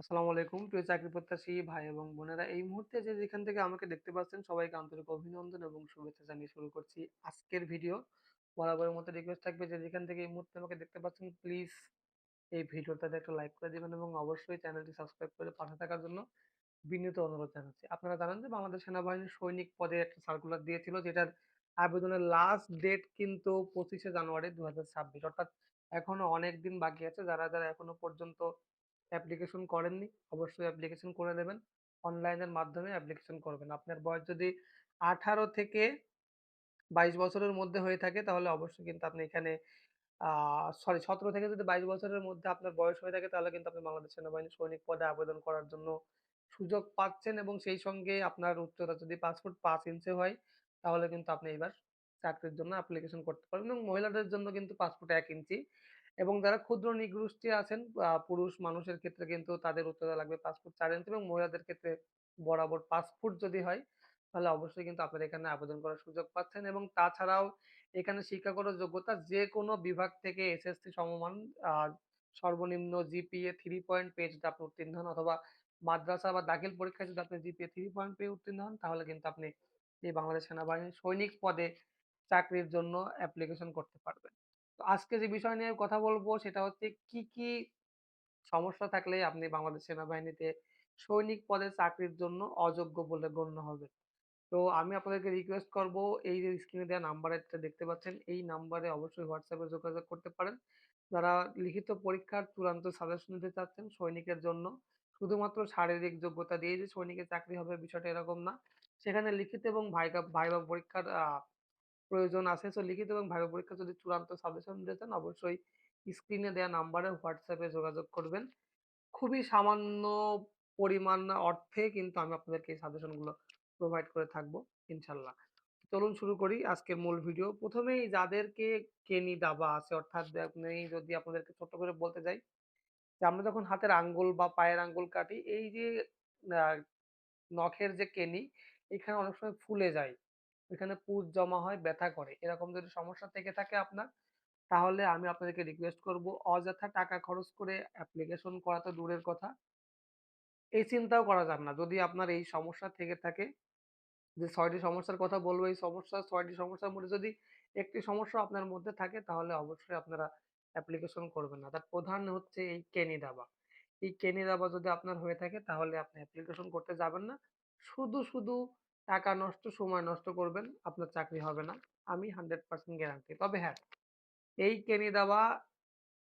আসসালামু আলাইকুম। প্রিয় চাকরি প্রত্যাশী ভাই এবং বোনেরা, এই মুহূর্তে যে যেখান থেকে আমাকে দেখতে পাচ্ছেন, সবাইকে আন্তরিক অভিনন্দন এবং শুভেচ্ছা জানিয়ে শুরু করছি আজকের ভিডিও। বরাবরের মতো রিকোয়েস্ট থাকবে যে যেখান থেকে এই মুহূর্তে আমাকে দেখতে পাচ্ছেন প্লিজ এই ভিডিওটাতে একটা লাইক করে দিবেন এবং অবশ্যই চ্যানেলটি সাবস্ক্রাইব করে পাশে থাকার জন্য বিনীত অনুরোধ জানাচ্ছি। আপনারা জানেন যে বাংলাদেশ সেনাবাহিনীর সৈনিক পদে একটা সার্কুলার দিয়েছিল, যেটার আবেদনের লাস্ট ডেট কিন্তু পঁচিশে জানুয়ারি দু হাজার ছাব্বিশ। অর্থাৎ এখনও অনেক দিন বাকি আছে, যারা যারা এখনও পর্যন্ত অ্যাপ্লিকেশন করেননি, অবশ্যই অ্যাপ্লিকেশন করে নেবেন অনলাইনের মাধ্যমে অ্যাপ্লিকেশন করবেন। আপনার বয়স যদি আঠারো থেকে বাইশ বছরের মধ্যে হয়ে থাকে, তাহলে অবশ্যই কিন্তু আপনি এখানে সরি সতেরো থেকে যদি বাইশ বছরের মধ্যে আপনার বয়স হয়ে থাকে, তাহলে কিন্তু আপনি বাংলাদেশ সেনাবাহিনীর সৈনিক পদে আবেদন করার জন্য সুযোগ পাচ্ছেন এবং সেই সঙ্গে আপনার উচ্চতা যদি পাঁচ ফুট পাঁচ ইঞ্চি হয়, তাহলে কিন্তু আপনি এবার চাকরির জন্য অ্যাপ্লিকেশন করতে পারবেন এবং মহিলাদের জন্য কিন্তু ফুট এক ইঞ্চি। এবং যারা ক্ষুদ্র নিগোষ্ঠী আছেন পুরুষ মানুষের ক্ষেত্রে কিন্তু তাদের উচ্চতা লাগবে ৫ ফুট ৪ ইঞ্চি এবং মহিলাদের ক্ষেত্রে বরাবর ৫ ফুট যদি হয়, তাহলে অবশ্যই কিন্তু আপনারা এখানে আবেদন করার সুযোগ পাচ্ছেন এবং তাছাড়াও এখানে শিক্ষাগত যোগ্যতা যেকোনো বিভাগ থেকে এসএসসি সমমান সর্বনিম্ন জিপিএ 3 পয়েন্ট পেয়ে যদি আপনি উত্তীর্ণ হন অথবা মাদ্রাসা বা দাখিল পরীক্ষায় যদি আপনি জিপিএ 3 পয়েন্ট পেয়ে উত্তীর্ণ হন, তাহলে কিন্তু আপনি এই বাংলাদেশ সেনাবাহিনীর সৈনিক পদে চাকরির জন্য অ্যাপ্লিকেশন করতে পারবেন। তো আজকে যে বিষয় নিয়ে কথা বলব সেটা হচ্ছে কি, কি সমস্যা থাকলে আপনি বাংলাদেশ সেনাবাহিনীতে সৈনিক পদে চাকরির জন্য অযোগ্য বলে গণ্য হবে তো আমি আপনাদেরকে রিকোয়েস্ট করব এই যে স্ক্রিনে দেওয়া নাম্বারটা দেখতে পাচ্ছেন এই নাম্বারে অবশ্যই হোয়াটসঅ্যাপে যোগাযোগ করতে পারেন। যারা লিখিত পরীক্ষার চূড়ান্ত সাজেশন নিতে চাচ্ছেন সৈনিকের জন্য শুধুমাত্র শারীরিক যোগ্যতা দিয়ে যে সৈনিকের চাকরি হবে বিষয়টা এরকম না। সেখানে লিখিত এবং ভাইবা ভাইবা পরীক্ষার প্রয়োজন আছে। সো লিখিত এবং ভাইবা পরীক্ষা যদি চূড়ান্ত সাজেশন দিতে চান অবশ্যই স্ক্রিনে দেয়া নাম্বারে হোয়াটসঅ্যাপে যোগাযোগ করবেন। খুবই সামান্য পরিমাণ অর্থে কিন্তু আমি আপনাদেরকে এই সাজেশনগুলো প্রোভাইড করে থাকব, ইনশাল্লাহ। চলুন শুরু করি আজকের মূল ভিডিও। ১ম এই যাদেরকে কেনি দাবা আছে, অর্থাৎ আপনি যদি আপনাদেরকে ছোট্ট করে বলতে যাই, যে আমরা যখন হাতের আঙ্গুল বা পায়ের আঙ্গুল কাটি, এই যে নখের যে কেনি, এখানে অনেক সময় ফুলে যায়। ওইখানে পুঁজ জমা হয়, ব্যথা করে। এরকম যদি সমস্যা থেকে থাকে আপনার, তাহলে আমি আপনাদেরকে রিকোয়েস্ট করব অযথা টাকা খরচ করে অ্যাপ্লিকেশন করা তো দূরের কথা, এই চিন্তাও করা যাবে না। যদি আপনার এই সমস্যা থেকে থাকে যে ছয়টি সমস্যার কথা বলব, এই সমস্যা ছয়টি সমস্যার মধ্যে যদি একটি সমস্যা আপনার মধ্যে থাকে তাহলে অবশ্যই আপনারা অ্যাপ্লিকেশন করবেন না। তার প্রধান হচ্ছে এই কেনি দাবা। এই কেনি দাবা যদি আপনার হয়ে থাকে তাহলে আপনি অ্যাপ্লিকেশন করতে যাবেন না। শুধু, শুধু টাকা নষ্ট, সময় নষ্ট করবেন, আপনার চাকরি হবে না। আমি 100% গ্যারান্টি। তবে হ্যাঁ, এই কেনি দেওয়া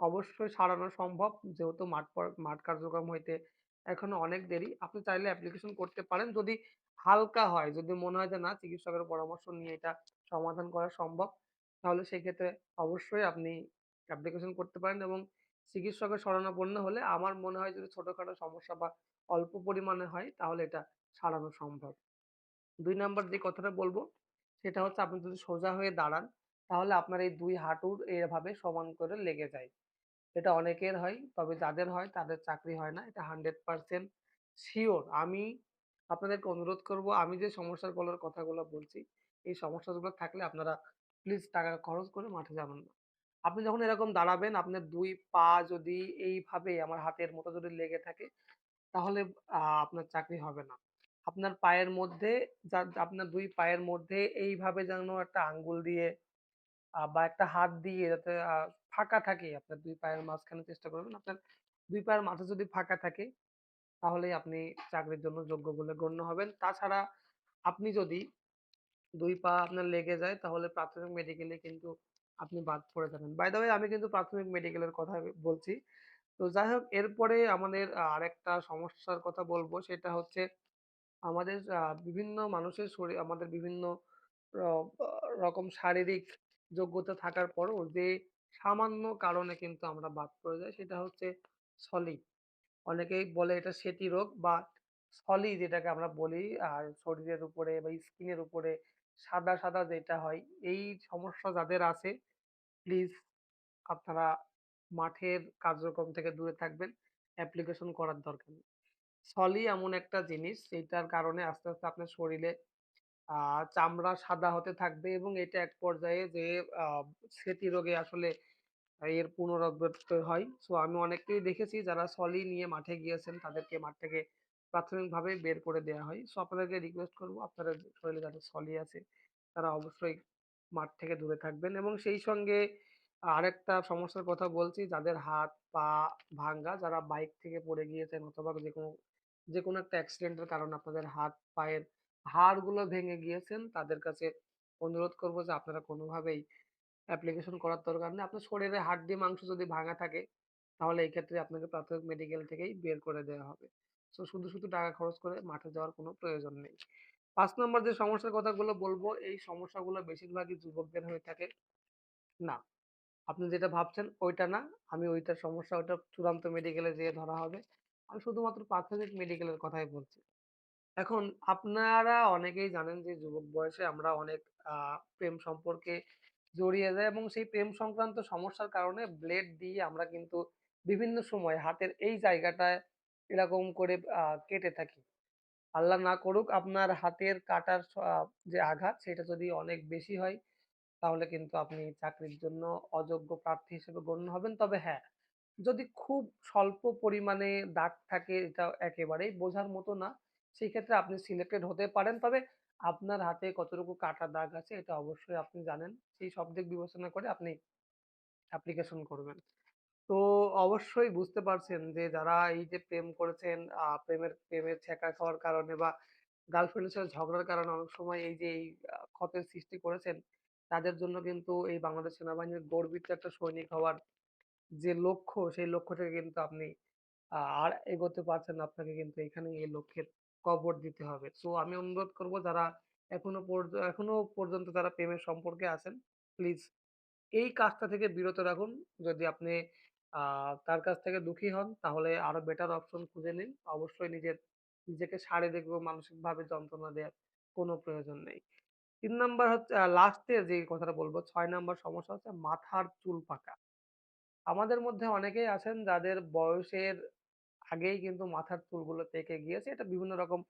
অবশ্যই সারানো সম্ভব যেহেতু মাঠ মাঠ কার্যক্রম হইতে এখনও অনেক দেরি। আপনি চাইলে অ্যাপ্লিকেশন করতে পারেন যদি হালকা হয়, যদি মনে হয় যে না চিকিৎসকের পরামর্শ নিয়ে এটা সমাধান করা সম্ভব, তাহলে সেক্ষেত্রে অবশ্যই আপনি অ্যাপ্লিকেশন করতে পারেন এবং চিকিৎসকের শরণাপন্ন হলে আমার মনে হয় যদি ছোটখাটো সমস্যা বা অল্প পরিমাণে হয় তাহলে এটা সারানো সম্ভব। ২ নাম্বার যে কথাটা বলব সেটা হচ্ছে আপনি যদি সোজা হয়ে দাঁড়ান, তাহলে আপনার এই দুই হাঁটুর এভাবে সমান করে লেগে যায়। এটা অনেকের হয়, তবে যাদের হয় তাদের চাকরি হয় না। এটা 100% শিওর আমি আপনাদেরকে অনুরোধ করব, আমি যে সমস্যারগুলোর কথাগুলো বলছি, এই সমস্যাগুলো থাকলে আপনারা প্লিজ টাকা খরচ করে মাঠে যাবেন না। আপনি যখন এরকম দাঁড়াবেন, আপনার দুই পা যদি এইভাবে আমার হাতের মতো যদি লেগে থাকে, তাহলে আপনার চাকরি হবে না। আপনার পায়ের মধ্যে আপনার দুই পায়ের মধ্যে এইভাবে যেন একটা আঙ্গুল দিয়ে বা একটা হাত দিয়ে যাতে ফাঁকা থাকে আপনার দুই পায়ের মাঝখানে চেষ্টা করবেন। আপনার দুই পায়ের মাঝে যদি ফাঁকা থাকে, তাহলেই আপনি চাকরির জন্য যোগ্য বলে গণ্য হবেন। তাছাড়া আপনি যদি দুই পা আপনার লেগে যায় তাহলে প্রাথমিক মেডিকেলে কিন্তু আপনি বাদ পড়ে যাবেন। বাই দ্যা ওয়ে আমি কিন্তু প্রাথমিক মেডিকেলের কথা বলছি। তো যাই হোক এরপরে আমাদের আরেকটা সমস্যার কথা বলব সেটা হচ্ছে আমাদের বিভিন্ন মানুষের শরী আমাদের বিভিন্ন রকম শারীরিক যোগ্যতা থাকার পরেও যে সামান্য কারণে কিন্তু আমরা বাদ পড়ে যাই সেটা হচ্ছে ছলি। অনেকেই বলে এটা সেতি রোগ বা ছলি যেটাকে আমরা বলি আর শরীরের উপরে বা স্কিনের উপরে সাদা, সাদা যেটা হয় এই সমস্যা যাদের আছে প্লিজ আপনারা মাঠের কার্যক্রম থেকে দূরে থাকবেন। অ্যাপ্লিকেশন করার দরকার নেই। ছলি এমন একটা জিনিস যেটার কারণে আস্তে, আস্তে আপনার শরীরে আ চামড়া সাদা হতে থাকবে এবং এটা এক পর্যায়ে যে আ সেতি রোগে আসলে এর পুনরাবৃত্তি হয়। সো আমি অনেককেই দেখেছি যারা সলি নিয়ে মাঠে গিয়েছেন তাদেরকে মাঠ থেকে প্রাথমিকভাবে বের করে দেওয়া হয়। সো আপনাদেরকে রিকোয়েস্ট করব আপনাদের শরীরে যাদের সলি আছে তারা অবশ্যই মাঠ থেকে দূরে থাকবেন এবং সেই সঙ্গে আরেকটা সমস্যার কথা বলছি যাদের হাত, পা ভাঙ্গা, যারা বাইক থেকে পড়ে গিয়েছেন অথবা যেকোনো যেকোনো একটা অ্যাক্সিডেন্টের কারণে আপনাদের হাত, পায়ের হাড়গুলো ভেঙে গিয়েছেন তাদের কাছে অনুরোধ করব যে আপনারা কোনোভাবেই অ্যাপ্লিকেশন করার দরকার নেই। আপনার শরীরে হাড্ডি মাংস যদি ভাঙা থাকে, তাহলে এই ক্ষেত্রে আপনাকে প্রাথমিক মেডিকেল থেকেই বের করে দেওয়া হবে। সো শুধু, শুধু টাকা খরচ করে মাঠে যাওয়ার কোনো প্রয়োজন নেই। পাঁচ নম্বর যে সমস্যার কথাগুলো বলব এই সমস্যাগুলো বেশিরভাগই যুবকদের হয়ে থাকে। না, আপনি যেটা ভাবছেন ওইটা না। আমি ওইটার সমস্যা ওটা চূড়ান্ত মেডিকেলে যেয়ে ধরা হবে। আমি শুধুমাত্র প্রাথমিক মেডিকেলের কথাই বলছি। এখন আপনারা অনেকেই জানেন যে যুবক বয়সে আমরা অনেক প্রেম সম্পর্কে জড়িয়ে যাই এবং সেই প্রেম সংক্রান্ত সমস্যার কারণে ব্লেড দিয়ে আমরা কিন্তু বিভিন্ন সময় হাতের এই জায়গাটায় এরকম করে কেটে থাকি। আল্লাহ না করুক আপনার হাতের কাটার যে আঘাত সেটা যদি অনেক বেশি হয় তাহলে কিন্তু আপনি চাকরির জন্য অযোগ্য প্রার্থী হিসেবে গণ্য হবেন। তবে হ্যাঁ, যদি খুব স্বল্প পরিমাণে দাগ থাকে এটা একেবারেই বোঝার মতো না। সেই ক্ষেত্রে আপনি সিলেক্টেড হতে পারেন। তবে আপনার হাতে কতটুকু কাটা দাগ আছে এটা অবশ্যই আপনি জানেন। সেই সব দিক বিবেচনা করে আপনি অ্যাপ্লিকেশন করবেন। তো অবশ্যই বুঝতে পারছেন যে যারা এই যে প্রেম করেছেন, প্রেমের প্রেমের ছ্যাঁকা খাওয়ার কারণে বা গার্লফ্রেন্ডের সাথে ঝগড়ার কারণে অনেক সময় এই যে এই ক্ষতের সৃষ্টি করেছেন, তাদের জন্য কিন্তু এই বাংলাদেশ সেনাবাহিনীর গর্বিত একটা সৈনিক হওয়ার যে লক্ষ্য, সেই লক্ষ্য থেকে কিন্তু আপনি আর এগোতে পারছেন না। আপনাকে কিন্তু এখানেই এই লক্ষ্যের কবর দিতে হবে। সো আমি অনুরোধ করব যারা এখনও পর্য এখনও পর্যন্ত যারা প্রেমের সম্পর্কে আছেন, প্লিজ এই কাজটা থেকে বিরত রাখুন। যদি আপনি তার কাছ থেকে দুঃখী হন তাহলে আরও বেটার অপশন খুঁজে নিন। অবশ্যই নিজের নিজেকে শারীরিক এবং মানসিকভাবে যন্ত্রণা দেওয়ার কোনো প্রয়োজন নেই। ৩ নাম্বার হচ্ছে আ লাস্টের যে কথাটা বলব ৬ নাম্বার সমস্যা হচ্ছে মাথার চুল পাকা। আমাদের মধ্যে অনেকেই আছেন যাদের বয়সের আগেই কিন্তু মাথার চুলগুলো পেকে গিয়েছে। এটা বিভিন্ন রকম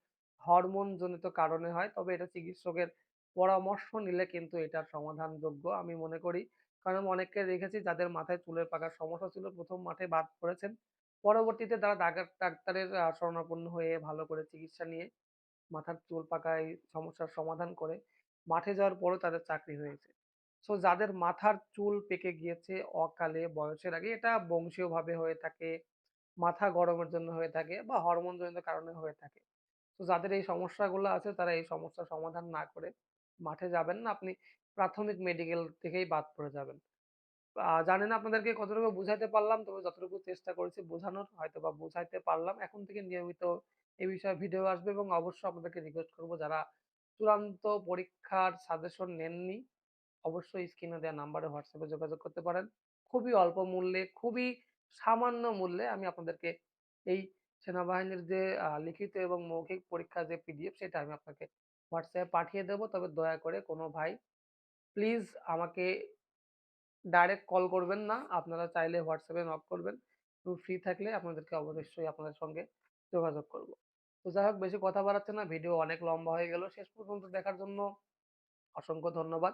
হরমোন জনিত কারণে হয়। তবে এটা চিকিৎসকের পরামর্শ নিলে কিন্তু এটার সমাধানযোগ্য আমি মনে করি। কারণ অনেককে দেখেছি যাদের মাথায় চুলের পাকার সমস্যা ছিল, প্রথম মাঠে বাদ পড়েছেন। পরবর্তীতে তারা ডাক্তারের শরণাপন্ন হয়ে ভালো করে চিকিৎসা নিয়ে মাথার চুল পাকায় সমস্যার সমাধান করে মাঠে যাওয়ার পরেও তাদের চাকরি হয়েছে। সো যাদের মাথার চুল পেকে গিয়েছে অকালে বয়সের আগে এটা বংশীয়ভাবে হয়ে থাকে, মাথা গরমের জন্য হয়ে থাকে বা হরমোনজনিত কারণে হয়ে থাকে। তো যাদের এই সমস্যাগুলো আছে তারা এই সমস্যার সমাধান না করে মাঠে যাবেন না। আপনি প্রাথমিক মেডিকেল থেকেই বাদ পড়ে যাবেন। আ জানি না আপনাদেরকে কতটুকু বুঝাইতে পারলাম। তবে যতটুকু চেষ্টা করেছি বোঝানোর হয়তো বা বুঝাইতে পারলাম। এখন থেকে নিয়মিত এই বিষয়ে ভিডিও আসবে এবং অবশ্যই আপনাদেরকে রিকোয়েস্ট করব যারা চূড়ান্ত পরীক্ষার সাজেশন নেননি, অবশ্যই স্ক্রিনে দেওয়া নাম্বারে এ যোগাযোগ করতে পারেন। খুবই অল্প মূল্যে, খুবই সামান্য মূল্যে আমি আপনাদেরকে এই সেনাবাহিনীর যে লিখিত এবং মৌখিক পরীক্ষার যে পিডিএফ সেটা আমি আপনাকে এ পাঠিয়ে দেব। তবে দয়া করে কোনো ভাই প্লিজ আমাকে ডাইরেক্ট কল করবেন না। আপনারা চাইলে এ নক করবেন। এবং ফ্রি থাকলে আপনাদেরকে অবশ্যই আপনাদের সঙ্গে যোগাযোগ করব। তো যাই হোক বেশি কথা বাড়াচ্ছি না। ভিডিও অনেক লম্বা হয়ে গেল। শেষ পর্যন্ত দেখার জন্য অসংখ্য ধন্যবাদ।